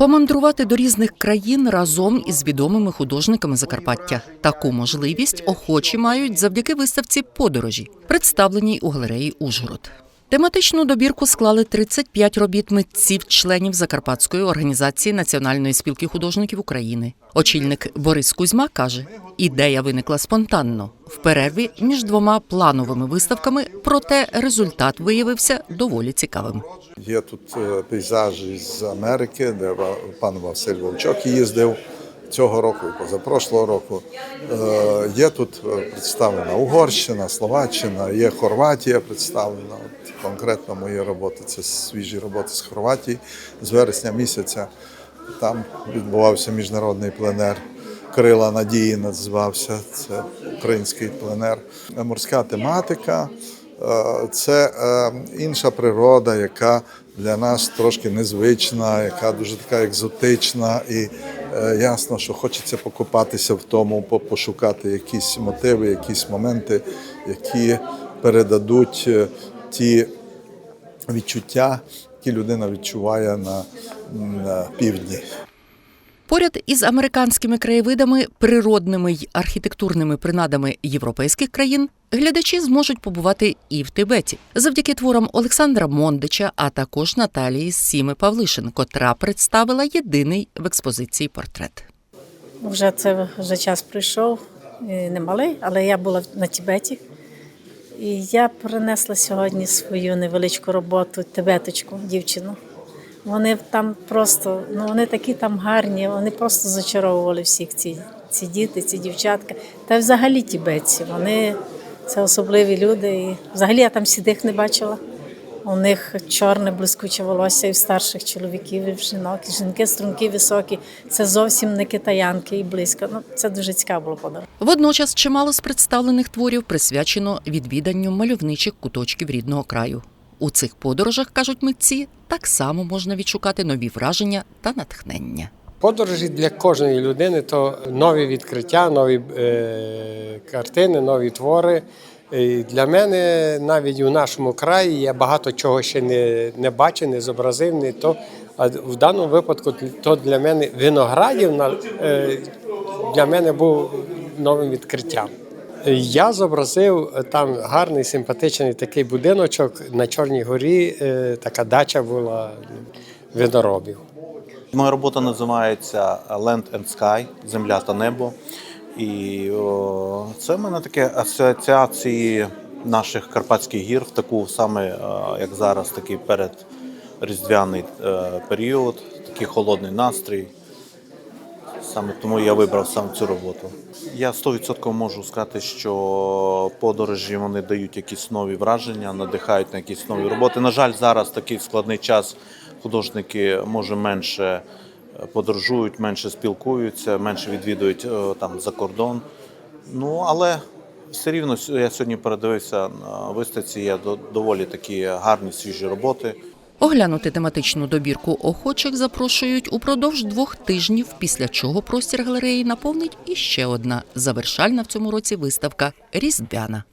Помандрувати до різних країн разом із відомими художниками Закарпаття. Таку можливість охочі мають завдяки виставці подорожі, представленій у галереї Ужгород. Тематичну добірку склали 35 робіт митців, членів Закарпатської організації Національної спілки художників України. Очільник Борис Кузьма каже: ідея виникла спонтанно в перерві між двома плановими виставками, проте результат виявився доволі цікавим. Є тут е, пейзажі з Америки, де пан Василь Вовчок їздив цього року і позапрошлого року. Е, Є тут е, представлена Угорщина, Словаччина, є Хорватія представлена. От конкретно мої роботи це свіжі роботи з Хорватії з вересня місяця. Там відбувався міжнародний пленер. Крила надії називався. Це український пленер. Морська тематика. Е, Це е, інша природа, яка для нас трошки незвична, яка дуже така екзотична, і е, ясно, що хочеться покопатися в тому, пошукати якісь мотиви, якісь моменти, які передадуть е, ті відчуття, які людина відчуває на, на півдні. Поряд із американськими краєвидами, природними й архітектурними принадами європейських країн глядачі зможуть побувати і в Тибеті завдяки творам Олександра Мондича, а також Наталії Сіми Павлишин, котра представила єдиний в експозиції портрет. Вже це вже час прийшов, і немалий, але я була на Тібеті. І я принесла сьогодні свою невеличку роботу, тибеточку, дівчину. Вони там просто, ну вони такі там гарні, вони просто зачаровували всіх ці, ці діти, ці дівчатка. Та взагалі тібетці. Вони це особливі люди. І взагалі я там сідих не бачила. У них чорне блискуче волосся і в старших чоловіків, і в жінок, і жінки струнки високі. Це зовсім не китаянки і близько. Ну це дуже цікаво було подорож. Водночас чимало з представлених творів присвячено відвіданню мальовничих куточків рідного краю. У цих подорожах, кажуть митці, так само можна відшукати нові враження та натхнення. Подорожі для кожної людини то нові відкриття, нові е, картини, нові твори. І для мене навіть у нашому краї я багато чого ще не, не бачив, не зобразив. Не то. А в даному випадку то для мене виноградів на- е, для мене був новим відкриттям. Я зобразив е, там гарний, симпатичний такий будиночок на Чорній горі, е, така дача була виноробів. Моя робота називається Land and Sky Земля та небо. І о, це в мене таке асоціації наших Карпатських гір в таку саме, е, як зараз, такий передріздвяний е, період, такий холодний настрій. Саме тому я вибрав саме цю роботу. Я 100% можу сказати, що подорожі вони дають якісь нові враження, надихають на якісь нові роботи. На жаль, зараз такий складний час. Художники може менше е, подорожують, менше спілкуються, менше відвідують е, там за кордон. Ну але все рівно я сьогодні передивився на виставці. Є до- доволі такі гарні свіжі роботи. Оглянути тематичну добірку охочих запрошують упродовж двох тижнів, після чого простір галереї наповнить іще одна завершальна в цьому році виставка Різдвяна.